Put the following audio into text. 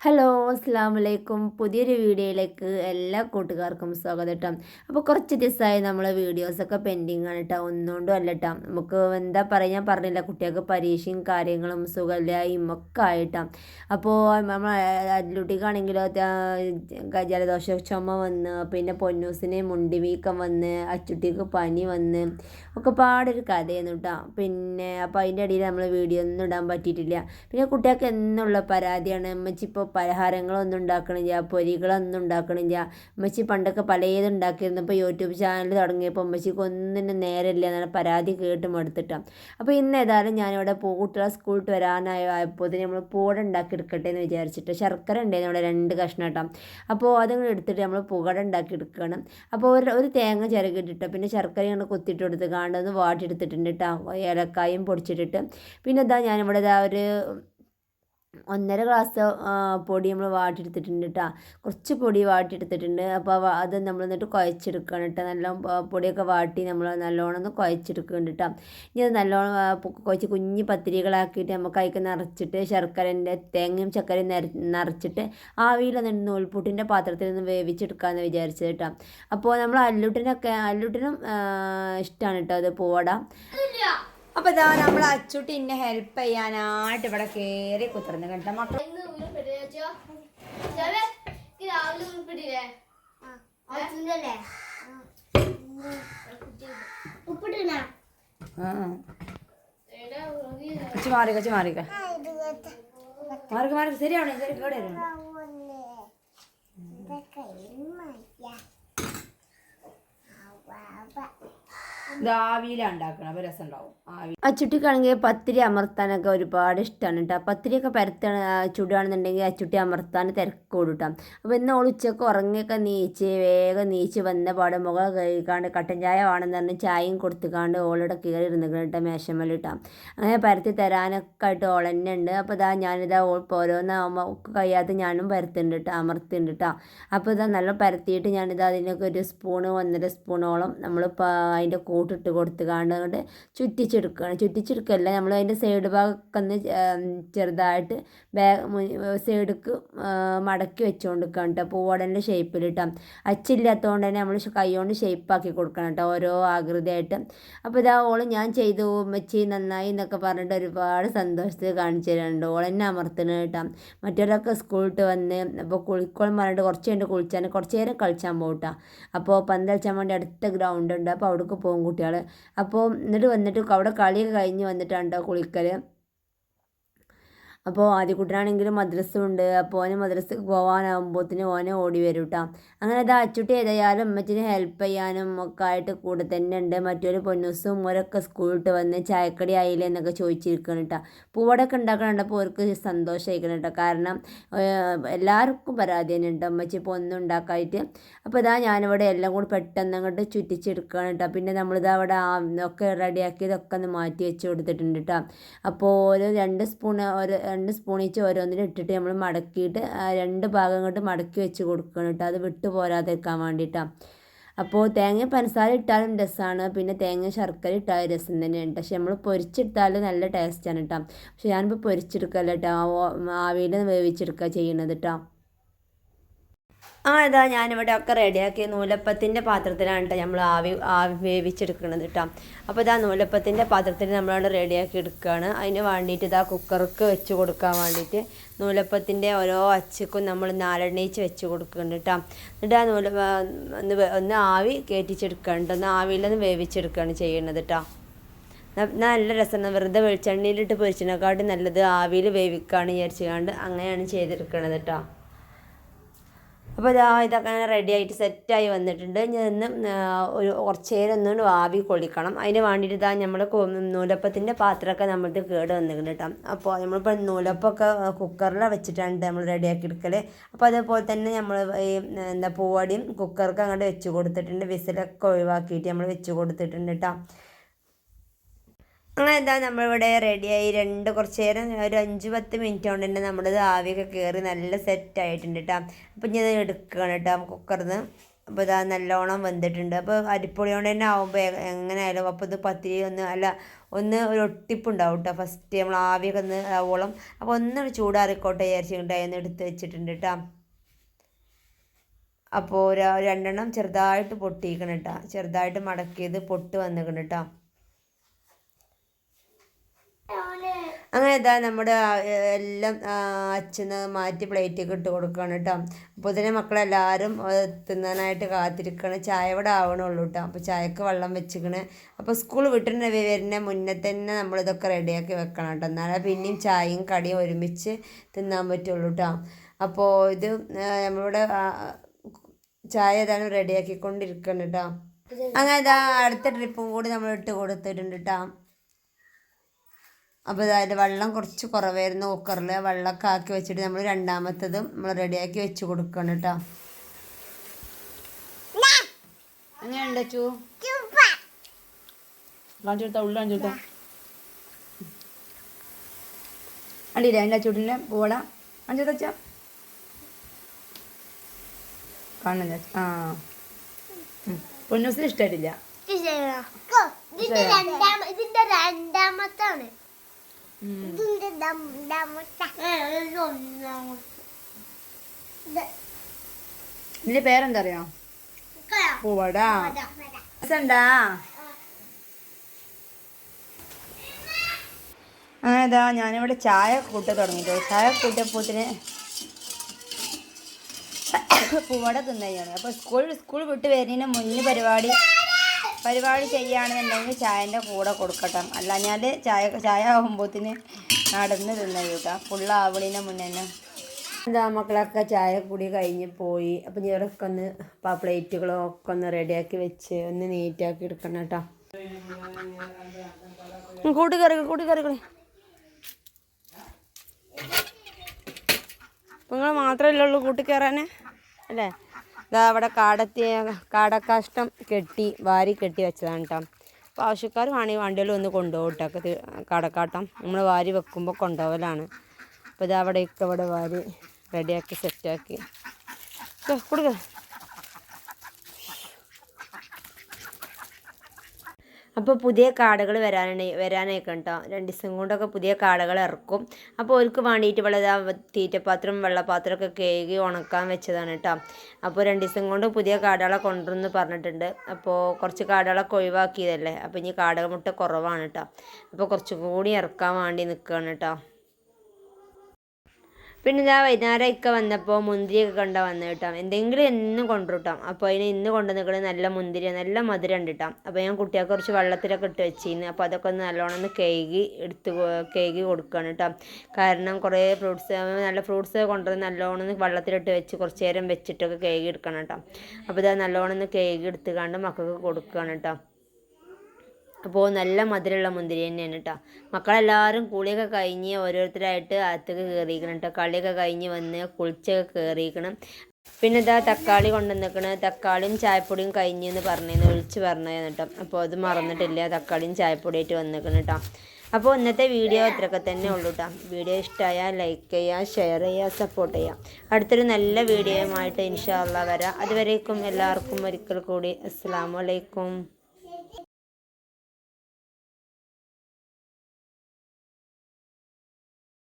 Hello അസ്സാം വലൈക്കും പുതിയൊരു വീഡിയോയിലേക്ക് എല്ലാ കൂട്ടുകാർക്കും സ്വാഗതം കേട്ടോ അപ്പോൾ കുറച്ച് ദിവസമായി നമ്മൾ വീഡിയോസൊക്കെ പെൻഡിങ് ആണ് കേട്ടോ ഒന്നുകൊണ്ടും അല്ല കേട്ടോ നമുക്ക് എന്താ പറയുക ഞാൻ പറഞ്ഞില്ല കുട്ടികൾക്ക് പരീക്ഷയും കാര്യങ്ങളും സുഖമില്ലായും ഒക്കെ ആയിട്ടാണ് അപ്പോൾ നമ്മൾ അല്ലുട്ടിക്കാണെങ്കിലോ ജലദോഷ ചുമ വന്ന് പിന്നെ പൊന്നൂസിന് മുണ്ടിവീക്കം വന്ന് അച്ചുട്ടിക്ക് പനി വന്ന് ഒക്കെ പാടൊരു കഥയായിരുന്നു കേട്ടോ പിന്നെ അപ്പോൾ അതിന്റെ ഇടയിൽ നമ്മൾ വീഡിയോ ഒന്നും ഇടാൻ പറ്റിയിട്ടില്ല. പിന്നെ കുട്ടികൾക്ക് എന്നുള്ള പരാതിയാണ് അമ്മച്ചി ഇപ്പോൾ പലഹാരങ്ങളൊന്നും ഉണ്ടാക്കണില്ല പൊരികളൊന്നും ഉണ്ടാക്കണില്ല. അമ്മച്ചി പണ്ടൊക്കെ പലതും ഉണ്ടാക്കിയിരുന്നു. ഇപ്പോൾ യൂട്യൂബ് ചാനൽ തുടങ്ങിയപ്പോൾ അമ്മച്ചിക്ക് ഒന്നിനും നേരമില്ല എന്നാണ് പരാതി കേട്ട് മടുത്തിട്ടാണ് അപ്പോൾ ഇന്ന് ഏതായാലും ഞാനിവിടെ പൂ കുട്ടികളെ സ്കൂളിൽ വരാനായപ്പോൾ നമ്മൾ പൂട ഉണ്ടാക്കി എടുക്കട്ടെ എന്ന് വിചാരിച്ചിട്ട് ശർക്കര ഉണ്ടായിരുന്നു ഇവിടെ രണ്ട് കഷ്ണം കേട്ടോ. അപ്പോൾ അതും എടുത്തിട്ട് നമ്മൾ പുകട ഉണ്ടാക്കി എടുക്കുകയാണ് അപ്പോൾ ഒരു ഒരു തേങ്ങ ചിരകിട്ടിട്ട് പിന്നെ ശർക്കര ഇങ്ങനെ കുത്തിയിട്ട് കൊടുത്ത് കാണ്ടൊന്ന് വാട്ടിയെടുത്തിട്ടുണ്ട് കേട്ടോ. ഏലക്കായും പൊടിച്ചിട്ടിട്ട്. പിന്നെ ഇതാ ഞാനിവിടെ ഒരു ഒന്നര ഗ്ലാസ് പൊടി നമ്മൾ വാട്ടിയെടുത്തിട്ടുണ്ട് കേട്ടോ കുറച്ച് പൊടി വാട്ടിയെടുത്തിട്ടുണ്ട്. അപ്പോൾ അത് നമ്മൾ എന്നിട്ട് കുഴച്ചെടുക്കണം കേട്ടോ നല്ല പൊടിയൊക്കെ വാട്ടി നമ്മൾ നല്ലോണം ഒന്ന് കുഴച്ചെടുക്കുന്നുണ്ട് കേട്ടോ ഇനി അത് നല്ലോണം കുഴച്ച് കുഞ്ഞ് പത്തിരികളാക്കിയിട്ട് നമുക്ക് അതിക്ക് നിറച്ചിട്ട് ശർക്കരന്റെ തേങ്ങയും ചക്കരയും നിറച്ചിട്ട് ആവിയിൽ നിന്ന് നൂൽപുട്ടിന്റെ പാത്രത്തിൽ നിന്ന് വേവിച്ചെടുക്കാമെന്ന് വിചാരിച്ചത് കേട്ടോ അപ്പോൾ നമ്മൾ അല്ലുട്ടിനൊക്കെ അല്ലുട്ടിനും ഇഷ്ടമാണ് കേട്ടോ അത് പോടാം അപ്പൊ ഇതാ നമ്മൾ അച്ചുട്ടി എന്നെ ഹെൽപ്പ് ചെയ്യാനായിട്ട് ഇവിടെ കേറി കുത്തിർന്ന് കേട്ടോ മക്കൾ മാറിക്ക മാറിക്ക മാറിക്ക മാറിക്ക ശരിയാവണേ ശരി കേടെ ആവിയിലാണ് ഉണ്ടാക്കണം അപ്പോൾ രസം ഉണ്ടാവും ആവി പത്തിരി അമർത്താനൊക്കെ ഒരുപാട് ഇഷ്ടമാണ് കേട്ടോ പത്തിരിയൊക്കെ പരത്താണ് ചുടുകയാണെന്നുണ്ടെങ്കിൽ അച്ചുട്ടി അമർത്താൻ തിരക്കോടും അപ്പോൾ ഇന്ന് ഓൾ ഉച്ചയ്ക്ക് ഉറങ്ങിയൊക്കെ നീച്ച് വേഗം നീച്ച് വന്ന പാടെ മുഖം കഴിക്കാണ്ട് കട്ടൻ ചായ വേണമെന്ന് പറഞ്ഞ് ചായയും കൊടുത്തുകാണ്ട് ഓളോടെ കയറി ഇരുന്നിക്കണം കേട്ടോ മേശമല്ല കേട്ടോ അങ്ങനെ പരത്തി തരാനൊക്കെ ആയിട്ട് ഓൾ തന്നെ ഉണ്ട്. അപ്പോൾ ഇതാ ഞാനിതാ ഓൾ പോരോന്ന് കഴിയാത്ത ഞാനും പരത്തുന്നുണ്ട് കേട്ടോ അമർത്തുന്നുണ്ട് കേട്ടോ അപ്പോൾ ഇതാ നല്ല പരത്തിയിട്ട് ഞാനിതാ അതിനൊക്കെ ഒരു സ്പൂണ് ഒന്നര സ്പൂണോളം നമ്മൾ അതിന്റെ കൂട്ടിട്ട് കൊടുത്ത് കാണ്ട് ചുറ്റിച്ചെടുക്കുകയാണ്. ചുറ്റിച്ചെടുക്കല്ല നമ്മൾ അതിന്റെ സൈഡ് ഭാഗമൊക്കെ ഒന്ന് ചെറുതായിട്ട് ബാ സൈഡിക്ക് മടക്കി വെച്ചുകൊണ്ട് കേട്ടോ പൂവടന്റെ ഷേപ്പിലിട്ടാം അച്ചില്ലാത്തതുകൊണ്ട് തന്നെ നമ്മൾ കൈകൊണ്ട് ഷേപ്പാക്കി കൊടുക്കണം കേട്ടോ ഓരോ ആകൃതിയായിട്ട്. അപ്പോൾ ഇതാ ഓൾ ഞാൻ ചെയ്തു ഉമ്മച്ചി നന്നായി എന്നൊക്കെ പറഞ്ഞിട്ട് ഒരുപാട് സന്തോഷത്തിൽ കാണിച്ചു തരുന്നുണ്ട് ഓളെന്നെ അമർത്തണം കേട്ടോ മറ്റൊരൊക്കെ സ്കൂളിട്ട് വന്ന് അപ്പോൾ കുളിക്കോളം പറഞ്ഞിട്ട് കുറച്ച് കഴിഞ്ഞ് കുളിച്ചാൽ കുറച്ച് നേരം കളിച്ചാൻ പോകട്ടോ അപ്പോൾ പന്തളിച്ചാൻ വേണ്ടി അടുത്ത ഗ്രൗണ്ട് ഉണ്ട്. അപ്പോൾ അവിടേക്ക് പോകും. കുട്ടികൾ അപ്പോൾ എന്നിട്ട് വന്നിട്ട് അവിടെ കളിയൊക്കെ കഴിഞ്ഞ് വന്നിട്ടാണ് കുളിക്കൽ അപ്പോൾ ആദ്യക്കുട്ടനാണെങ്കിലും മദ്രസ ഉണ്ട് അപ്പോൾ ഓന് മദ്രസക്ക് പോകാനാകുമ്പോത്തിന് ഓനെ ഓടി വരും കേട്ടോ അങ്ങനെ അത് അച്ചുട്ടി ഏതായാലും അമ്മച്ചിന് ഹെൽപ്പ് ചെയ്യാനും ഒക്കെ ആയിട്ട് കൂടെ തന്നെ ഉണ്ട്. മറ്റൊരു പൊന്നൂസും ഓരൊക്കെ സ്കൂളിട്ട് വന്ന് ചായക്കടി ആയില്ലേ എന്നൊക്കെ ചോദിച്ചിരിക്കണം കേട്ടോ പൂവടൊക്കെ ഉണ്ടാക്കണുണ്ടപ്പോൾ അവർക്ക് സന്തോഷമായിരിക്കണം കേട്ടോ കാരണം എല്ലാവർക്കും പരാതി തന്നെ ഉണ്ട് അമ്മച്ചി ഇപ്പോൾ ഒന്നും ഉണ്ടാക്കായിട്ട്. അപ്പോൾ ഇതാ ഞാനിവിടെ എല്ലാം കൂടി പെട്ടെന്ന് അങ്ങോട്ട് ചുറ്റിച്ചെടുക്കുകയാണ് കേട്ടോ പിന്നെ നമ്മളിത് അവിടെ ഒക്കെ റെഡിയാക്കിയതൊക്കെ ഒന്ന് മാറ്റി വെച്ച് കൊടുത്തിട്ടുണ്ട് കേട്ടോ അപ്പോൾ ഒരു രണ്ട് സ്പൂൺ ഒരു രണ്ട് സ്പൂൺ വെച്ച് ഓരോന്നിനും ഇട്ടിട്ട് നമ്മൾ മടക്കിയിട്ട് രണ്ട് ഭാഗം കൊണ്ട് മടക്കി വെച്ച് കൊടുക്കണം കേട്ടോ. അത് വിട്ടു പോരാതിരിക്കാൻ വേണ്ടിയിട്ടാണ് അപ്പോൾ തേങ്ങ പഞ്ചസാര ഇട്ടാലും രസമാണ് പിന്നെ തേങ്ങ ശർക്കര ഇട്ടാലും രസം തന്നെയാണ്. പക്ഷെ നമ്മൾ പൊരിച്ചിട്ടാലും നല്ല ടേസ്റ്റാണ് കേട്ടോ. പക്ഷെ ഞാനിപ്പോൾ പൊരിച്ചെടുക്കല്ല കേട്ടോ. ആവിയിൽ വേവിച്ചെടുക്കുക ചെയ്യണത് കേട്ടോ. ആ ഇതാ ഞാനിവിടെ ഒക്കെ റെഡിയാക്കി നൂലപ്പത്തിന്റെ പാത്രത്തിലാണ് കേട്ടോ നമ്മൾ ആവി ആവി വേവിച്ചെടുക്കണത് കേട്ടോ അപ്പോൾ ഇതാ നൂലപ്പത്തിന്റെ പാത്രത്തിൽ നമ്മളവിടെ റെഡിയാക്കി എടുക്കുകയാണ് അതിന് വേണ്ടിയിട്ട് ഇതാ കുക്കർക്ക് വെച്ച് കൊടുക്കാൻ വേണ്ടിയിട്ട് നൂലപ്പത്തിന്റെ ഓരോ അച്ചക്കും നമ്മൾ നാലെണ്ണയിച്ച് വെച്ച് കൊടുക്കുന്നുണ്ട് കേട്ടോ എന്നിട്ട് ആ നൂല ഒന്ന് ഒന്ന് ആവി കയറ്റിച്ചെടുക്കുന്നുണ്ട് ഒന്ന് ആവിയിലൊന്ന് വേവിച്ചെടുക്കുകയാണ് ചെയ്യുന്നത് കേട്ടോ നല്ല രസമാണ്. വെറുതെ വെളിച്ചെണ്ണയിലിട്ട് പൊരിച്ചതിനെക്കാട്ടും നല്ലത് ആവിയിൽ വേവിക്കുകയാണ് വിചാരിച്ചുകൊണ്ട് അങ്ങനെയാണ് ചെയ്തെടുക്കുന്നത് കേട്ടോ അപ്പോൾ ഇതാ ഇതൊക്കെ റെഡി ആയിട്ട് സെറ്റായി വന്നിട്ടുണ്ട്. ഞാൻ ഒരു കുറച്ച് നേരം ഒന്നുകൊണ്ട് ആവി കൊള്ളിക്കണം അതിന് വേണ്ടിയിട്ട് ഇതാ നമ്മൾ നൂലപ്പത്തിന്റെ പാത്രമൊക്കെ നമ്മൾക്ക് കേട് വന്നിട്ടുണ്ട് കേട്ടോ അപ്പോൾ നമ്മളിപ്പോൾ നൂലപ്പൊക്കെ കുക്കറിൽ വെച്ചിട്ടാണ് നമ്മൾ റെഡിയാക്കി എടുക്കൽ അപ്പോൾ അതേപോലെ തന്നെ നമ്മൾ ഈ എന്താ പൂവടിയും കുക്കർക്ക് അങ്ങോട്ട് വെച്ച് കൊടുത്തിട്ടുണ്ട്. വിസിലൊക്കെ ഒഴിവാക്കിയിട്ട് നമ്മൾ വെച്ച് കൊടുത്തിട്ടുണ്ട് കേട്ടോ അങ്ങനെ എന്താ നമ്മളിവിടെ റെഡിയായി രണ്ട് കുറച്ച് നേരം ഒരു അഞ്ച് പത്ത് മിനിറ്റ് കൊണ്ട് തന്നെ നമ്മുടെ ആവിയൊക്കെ കയറി നല്ല സെറ്റ് ആയിട്ടുണ്ട് കേട്ടോ അപ്പം ഞാൻ എടുക്കുകയാണ് കേട്ടോ കുക്കറിന്ന് അപ്പോൾ ഇതാ നല്ലോണം വെന്തിട്ടുണ്ട്. അപ്പോൾ അരിപ്പൊടി കൊണ്ട് തന്നെ ആകുമ്പോൾ എങ്ങനെയായാലും അപ്പോൾ ഇത് പത്തിരി ഒന്ന് അല്ല ഒന്ന് ഒരു ഒട്ടിപ്പുണ്ടാവും കേട്ടോ ഫസ്റ്റ് നമ്മൾ ആവിയൊക്കെ ഒന്ന് ആവോളം. അപ്പോൾ ഒന്നും ചൂടാറിക്കോട്ടെ വിചാരിച്ചിട്ട് അതിന് എടുത്ത് വെച്ചിട്ടുണ്ട് കേട്ടോ അപ്പോൾ ഒരു രണ്ടെണ്ണം ചെറുതായിട്ട് പൊട്ടിക്കണം കേട്ടോ ചെറുതായിട്ട് മടക്കിയത് പൊട്ട് വന്നിക്കണം കേട്ടോ അങ്ങനെ ഇതാ നമ്മുടെ എല്ലാം അച്ഛന് മാറ്റി പ്ലേറ്റൊക്കെ ഇട്ട് കൊടുക്കുകയാണ് കേട്ടോ അപ്പോൾ ഇതിനെ മക്കളെല്ലാവരും തിന്നാനായിട്ട് കാത്തിരിക്കണം. ചായ ഇവിടെ ആവണുള്ളൂ കേട്ടോ അപ്പോൾ ചായക്ക് വെള്ളം വെച്ചിക്കണേ. അപ്പോൾ സ്കൂൾ വിട്ടിട്ട് വരുന്ന മുന്നേ തന്നെ നമ്മളിതൊക്കെ റെഡിയാക്കി വെക്കണം കേട്ടോ എന്നാലേ പിന്നെയും ചായയും കടിയും ഒരുമിച്ച് തിന്നാൻ പറ്റുള്ളൂ കേട്ടോ അപ്പോൾ ഇത് നമ്മളിവിടെ ചായ ഏതാണ് റെഡിയാക്കിക്കൊണ്ടിരിക്കണം കേട്ടോ അങ്ങനെ അടുത്ത ട്രിപ്പും കൂടി നമ്മൾ ഇട്ട് കൊടുത്തിട്ടുണ്ട് കേട്ടോ അപ്പോൾ അതായത് വെള്ളം കുറച്ച് കുറവായിരുന്നു കുക്കറിൽ വെള്ളമൊക്കെ ആക്കി വെച്ചിട്ട് നമ്മൾ രണ്ടാമത്തതും നമ്മൾ റെഡിയാക്കി വെച്ച് കൊടുക്കണം കേട്ടോ എങ്ങനെയുണ്ട് ചൂ കാണിച്ചു കൊടുത്താ ഉള്ളു കാണിച്ചു കൊടുത്താ അടിയില്ല എന്റെ ചൂടിലെ പൂവട. കാണിച്ചു കൊടുത്താ ചാച്ച ആ. പൊന്നൂസിന് ഇഷ്ടമായിട്ടില്ല. ഇതിന്റെ രണ്ടാമ ഇതിന്റെ രണ്ടാമത്താണ് ഇതിന്റെ രണ്ടാമത്തെ ഇത് ഒന്നാമത്തെ ഇത്. ഇതിന്റെ പേരെന്താ അറിയോ കളയാം. പൂവട. അതാ, അതാ. രസണ്ടാ അങ്ങനെ ഇതാ ഞാനിവിടെ ചായ കൂട്ട തുടങ്ങിട്ടോ ചായ കൂട്ടപ്പോത്തിന് പൂവട തിന്നയാണ്. അപ്പോൾ സ്കൂൾ സ്കൂൾ വിട്ട് വരുന്നതിന് മുന്നേ പരിപാടി പരിപാടി ചെയ്യുകയാണെന്നുണ്ടെങ്കിൽ ചായന്റെ കൂടെ കൊടുക്കട്ടെ. അല്ല ഞാൻ ചായ ചായ ആകുമ്പോത്തിന് നടന്ന് തിന്ന കേട്ടോ. ഫുള്ളാവളിന് മുന്നേ തന്നെ. എന്താ മക്കളൊക്കെ ചായ കൂടി കഴിഞ്ഞ് പോയി. അപ്പം ഞാനൊക്കെ ഒന്ന് ആ പ്ലേറ്റുകളോ ഒക്കെ ഒന്ന് റെഡിയാക്കി വെച്ച് ഒന്ന് നീറ്റാക്കി എടുക്കണം കേട്ടോ. കൂട്ടുകറികൾ കൂട്ടുകറികളെ നിങ്ങൾ മാത്രമല്ലേ ഉള്ളൂ കൂട്ടിക്കയറാൻ അല്ലേ? ഇതാ അവിടെ കാടത്തി കാടക്കാഷ്ടം കെട്ടി വാരി കെട്ടി വെച്ചതാണ് കേട്ടോ അപ്പോൾ ആവശ്യക്കാർ വേണമെങ്കിൽ വണ്ടിയിൽ ഒന്ന് കൊണ്ടുപോകും കേട്ടോ കടക്കാട്ടം നമ്മൾ വാരി വെക്കുമ്പോൾ കൊണ്ടുപോകലാണ്. അപ്പോൾ ഇതാ അവിടെയൊക്കെ അവിടെ വാരി റെഡിയാക്കി സെറ്റാക്കി കൊടുക്ക. അപ്പോൾ പുതിയ കാടകൾ വരാനാണ് വരാനായിക്കും കേട്ടോ. രണ്ട് ദിവസം കൊണ്ടൊക്കെ പുതിയ കാടകൾ ഇറക്കും. അപ്പോൾ അവർക്ക് വേണ്ടിയിട്ട് വളരെ തീറ്റപ്പാത്രം വെള്ളപ്പാത്രമൊക്കെ കേകി ഉണക്കാൻ വെച്ചതാണ് കേട്ടോ. അപ്പോൾ രണ്ട് ദിവസം കൊണ്ട് പുതിയ കാടകളെ കൊണ്ടുവന്ന് പറഞ്ഞിട്ടുണ്ട്. അപ്പോൾ കുറച്ച് കാടകളൊക്കെ ഒഴിവാക്കിയതല്ലേ? അപ്പോൾ ഇനി കാടക മുട്ട കുറവാണ് കേട്ടോ. അപ്പോൾ കുറച്ചും കൂടി ഇറക്കാൻ വേണ്ടി നിൽക്കുകയാണ് കേട്ടോ. പിന്നെ ഞാൻ വൈകുന്നേരം ഒക്കെ വന്നപ്പോൾ മുന്തിരിയൊക്കെ കണ്ട വന്നു കേട്ടോ എന്തെങ്കിലും എന്നും കൊണ്ടുവിട്ടാം. അപ്പോൾ അതിന് ഇന്ന് കൊണ്ടു നിൽക്കുന്നത് നല്ല മുന്തിരി നല്ല മധുരം കേട്ടോ അപ്പോൾ ഞാൻ കുട്ടികൾക്ക് കുറച്ച് വെള്ളത്തിലൊക്കെ ഇട്ട് വെച്ചിരുന്നു. അപ്പോൾ അതൊക്കെ ഒന്ന് നല്ലോണം ഒന്ന് കേകി എടുത്ത് കേകി കൊടുക്കുകയാണ് കേട്ടോ കാരണം കുറേ ഫ്രൂട്ട്സ് നല്ല ഫ്രൂട്ട്സ് കൊണ്ടുവന്ന് നല്ലോണം ഒന്ന് വെള്ളത്തിലിട്ട് വെച്ച് കുറച്ച് നേരം വെച്ചിട്ടൊക്കെ കേകി എടുക്കണം കേട്ടോ അപ്പോൾ ഇതാ നല്ലോണം ഒന്ന് കേകി എടുത്തുകൊണ്ട് മക്കൾക്ക് കൊടുക്കുകയാണ് കേട്ടോ അപ്പോൾ നല്ല മധുരമുള്ള മുന്തിരി തന്നെയാണ് കേട്ടോ മക്കളെല്ലാവരും കുളിയൊക്കെ കഴിഞ്ഞ് ഓരോരുത്തരായിട്ട് അകത്തേക്ക് കയറിയിരിക്കണം കേട്ടോ കളിയൊക്കെ കഴിഞ്ഞ് വന്ന് കുളിച്ചൊക്കെ കയറിയിരിക്കണം പിന്നെ ഇതാ തക്കാളി കൊണ്ടുവന്നിക്കണ്. തക്കാളിയും ചായപ്പൊടിയും കഴിഞ്ഞ് എന്ന് പറഞ്ഞു വിളിച്ച് പറഞ്ഞതാണ് കേട്ടോ അപ്പോൾ അത് മറന്നിട്ടില്ല. തക്കാളിയും ചായപ്പൊടിയായിട്ട് വന്നിക്കണം കേട്ടോ അപ്പോൾ ഇന്നത്തെ വീഡിയോ ഇത്രയൊക്കെ തന്നെ ഉള്ളൂ കേട്ടോ വീഡിയോ ഇഷ്ടമായാൽ ലൈക്ക് ചെയ്യുക ഷെയർ ചെയ്യുക സപ്പോർട്ട് ചെയ്യുക അടുത്തൊരു നല്ല വീഡിയോയുമായിട്ട് ഇൻഷാല്ല വരാം. അതുവരേക്കും എല്ലാവർക്കും ഒരിക്കൽ കൂടി. അസ്സാം വലൈക്കും